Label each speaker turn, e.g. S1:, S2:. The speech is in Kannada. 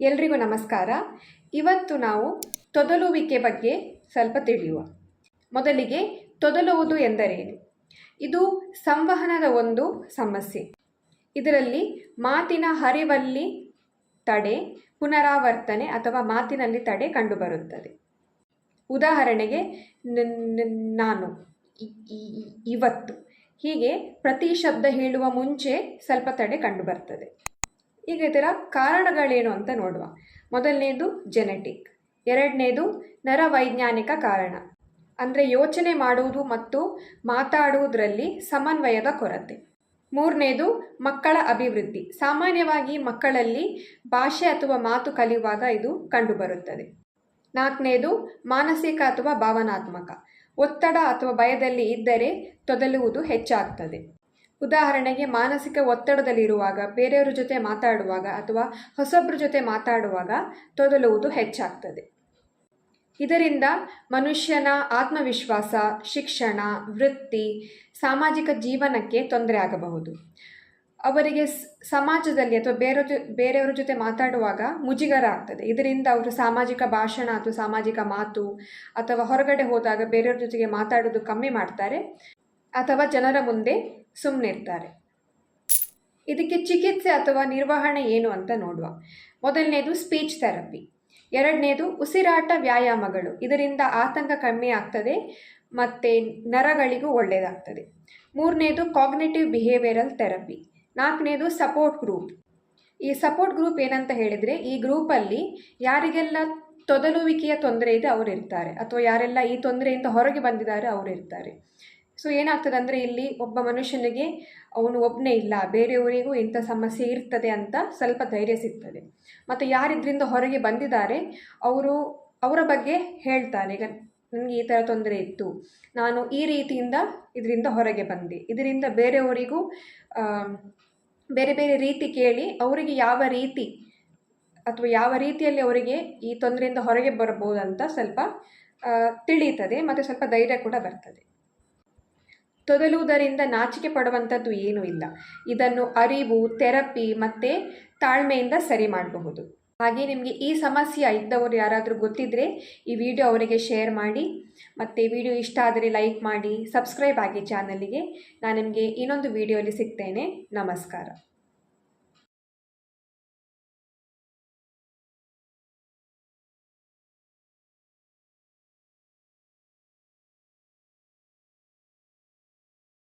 S1: ಎಲ್ರಿಗೂ ನಮಸ್ಕಾರ. ಇವತ್ತು ನಾವು ತೊದಲುವಿಕೆ ಬಗ್ಗೆ ಸ್ವಲ್ಪ ತಿಳಿಯುವ. ಮೊದಲಿಗೆ ತೊದಲುವುದು ಎಂದರೇನು? ಇದು ಸಂವಹನದ ಒಂದು ಸಮಸ್ಯೆ. ಇದರಲ್ಲಿ ಮಾತಿನ ಹರಿವಲ್ಲಿ ತಡೆ, ಪುನರಾವರ್ತನೆ ಅಥವಾ ಮಾತಿನಲ್ಲಿ ತಡೆ ಕಂಡುಬರುತ್ತದೆ. ಉದಾಹರಣೆಗೆ ನನ್- ಇವತ್ತು ಹೀಗೆ ಪ್ರತಿ ಶಬ್ದ ಹೇಳುವ ಮುಂಚೆ ಸ್ವಲ್ಪ ತಡೆ ಕಂಡುಬರ್ತದೆ. ಈಗ ಇದರ ಕಾರಣಗಳೇನು ಅಂತ ನೋಡುವ. ಮೊದಲನೇದು ಜೆನೆಟಿಕ್ ಎರಡನೇದು ನರವೈಜ್ಞಾನಿಕ ಕಾರಣ. ಅಂದರೆ ಯೋಚನೆ ಮಾಡುವುದು ಮತ್ತು ಮಾತಾಡುವುದರಲ್ಲಿ ಸಮನ್ವಯದ ಕೊರತೆ. ಮೂರನೇದು ಮಕ್ಕಳ ಅಭಿವೃದ್ಧಿ, ಸಾಮಾನ್ಯವಾಗಿ ಮಕ್ಕಳಲ್ಲಿ ಭಾಷೆ ಅಥವಾ ಮಾತು ಕಲಿಯುವಾಗ ಇದು ಕಂಡುಬರುತ್ತದೆ. ನಾಲ್ಕನೇದು ಮಾನಸಿಕ ಅಥವಾ ಭಾವನಾತ್ಮಕ, ಒತ್ತಡ ಅಥವಾ ಭಯದಲ್ಲಿ ಇದ್ದರೆ ತೊದಲುವುದು ಹೆಚ್ಚಾಗ್ತದೆ. ಉದಾಹರಣೆಗೆ ಮಾನಸಿಕ ಒತ್ತಡದಲ್ಲಿರುವಾಗ, ಬೇರೆಯವರ ಜೊತೆ ಮಾತಾಡುವಾಗ ಅಥವಾ ಹೊಸಬ್ರ ಜೊತೆ ಮಾತಾಡುವಾಗ ತೊದಲುವುದು ಹೆಚ್ಚಾಗ್ತದೆ. ಇದರಿಂದ ಮನುಷ್ಯನ ಆತ್ಮವಿಶ್ವಾಸ, ಶಿಕ್ಷಣ, ವೃತ್ತಿ, ಸಾಮಾಜಿಕ ಜೀವನಕ್ಕೆ ತೊಂದರೆ ಆಗಬಹುದು. ಅವರಿಗೆ ಸಮಾಜದಲ್ಲಿ ಅಥವಾ ಬೇರೆ ಬೇರೆಯವರ ಜೊತೆ ಮಾತಾಡುವಾಗ ಮುಜುಗರ ಆಗ್ತದೆ. ಇದರಿಂದ ಅವರು ಸಾಮಾಜಿಕ ಭಾಷಣ ಅಥವಾ ಸಾಮಾಜಿಕ ಮಾತು ಅಥವಾ ಹೊರಗಡೆ ಹೋದಾಗ ಬೇರೆಯವ್ರ ಜೊತೆಗೆ ಮಾತಾಡೋದು ಕಮ್ಮಿ ಮಾಡ್ತಾರೆ. ಅಥವಾ ಜನರ ಮುಂದೆ ಸುಮ್ಮನಿರ್ತಾರೆ ಇದಕ್ಕೆ ಚಿಕಿತ್ಸೆ ಅಥವಾ ನಿರ್ವಹಣೆ ಏನು ಅಂತ ನೋಡುವ. ಮೊದಲನೇದು ಸ್ಪೀಚ್ ಥೆರಪಿ ಎರಡನೇದು ಉಸಿರಾಟ ವ್ಯಾಯಾಮಗಳು. ಇದರಿಂದ ಆತಂಕ ಕಮ್ಮಿ ಆಗ್ತದೆ ಮತ್ತು ನರಗಳಿಗೂ ಒಳ್ಳೆಯದಾಗ್ತದೆ ಮೂರನೇದು ಕಾಗ್ನೇಟಿವ್ ಬಿಹೇವಿಯರಲ್ ಥೆರಪಿ ನಾಲ್ಕನೇದು ಸಪೋರ್ಟ್ ಗ್ರೂಪ್ ಈ ಸಪೋರ್ಟ್ ಗ್ರೂಪ್ ಏನಂತ ಹೇಳಿದರೆ ಈ ಗ್ರೂಪಲ್ಲಿ ಯಾರಿಗೆಲ್ಲ ತೊದಲುವಿಕೆಯ ತೊಂದರೆ ಇದೆ ಅವರು ಇರ್ತಾರೆ. ಅಥವಾ ಯಾರೆಲ್ಲ ಈ ತೊಂದರೆಯಿಂದ ಹೊರಗೆ ಬಂದಿದ್ದಾರೆ ಅವರು ಇರ್ತಾರೆ. ಸೊ ಏನಾಗ್ತದೆ ಅಂದರೆ ಇಲ್ಲಿ ಒಬ್ಬ ಮನುಷ್ಯನಿಗೆ ಅವನು ಒಬ್ಬನೇ ಇಲ್ಲ, ಬೇರೆಯವರಿಗೂ ಇಂಥ ಸಮಸ್ಯೆ ಇರ್ತದೆ ಅಂತ ಸ್ವಲ್ಪ ಧೈರ್ಯ ಸಿಗ್ತದೆ. ಮತ್ತು ಯಾರಿದ್ರಿಂದ ಹೊರಗೆ ಬಂದಿದ್ದಾರೆ, ಅವರು ಅವರ ಬಗ್ಗೆ ಹೇಳ್ತಾರೆ ಈಗ ನನಗೆ ಈ ಥರ ತೊಂದರೆ ಇತ್ತು, ನಾನು ಈ ರೀತಿಯಿಂದ ಇದರಿಂದ ಹೊರಗೆ ಬಂದೆ, ಇದರಿಂದ ಬೇರೆಯವರಿಗೂ ಬೇರೆ ಬೇರೆ ರೀತಿ ಕೇಳಿ ಅವರಿಗೆ ಯಾವ ರೀತಿ ಅಥವಾ ಯಾವ ರೀತಿಯಲ್ಲಿ ಅವರಿಗೆ ಈ ತೊಂದರೆಯಿಂದ ಹೊರಗೆ ಬರಬಹುದಂತ ಸ್ವಲ್ಪ ತಿಳಿಯುತ್ತದೆ, ಮತ್ತು ಸ್ವಲ್ಪ ಧೈರ್ಯ ಕೂಡ ಬರ್ತದೆ. ತೊದಲುವುದರಿಂದ ನಾಚಿಕೆ ಪಡುವಂಥದ್ದು ಏನೂ ಇಲ್ಲ. ಇದನ್ನು ಅರಿವು, ಥೆರಪಿ ಮತ್ತು ತಾಳ್ಮೆಯಿಂದ ಸರಿ ಮಾಡಬಹುದು. ಹಾಗೆ ನಿಮಗೆ ಈ ಸಮಸ್ಯೆ ಇದ್ದವರು ಯಾರಾದರೂ ಗೊತ್ತಿದ್ದರೆ ಈ ವಿಡಿಯೋ ಅವರಿಗೆ ಶೇರ್ ಮಾಡಿ, ಮತ್ತು ವಿಡಿಯೋ ಇಷ್ಟ ಆದರೆ ಲೈಕ್ ಮಾಡಿ, ಸಬ್ಸ್ಕ್ರೈಬ್ ಆಗಿ ಚಾನಲಿಗೆ. ನಾನು ನಿಮಗೆ ಇನ್ನೊಂದು ವಿಡಿಯೋಲಿ ಸಿಗ್ತೇನೆ. ನಮಸ್ಕಾರ.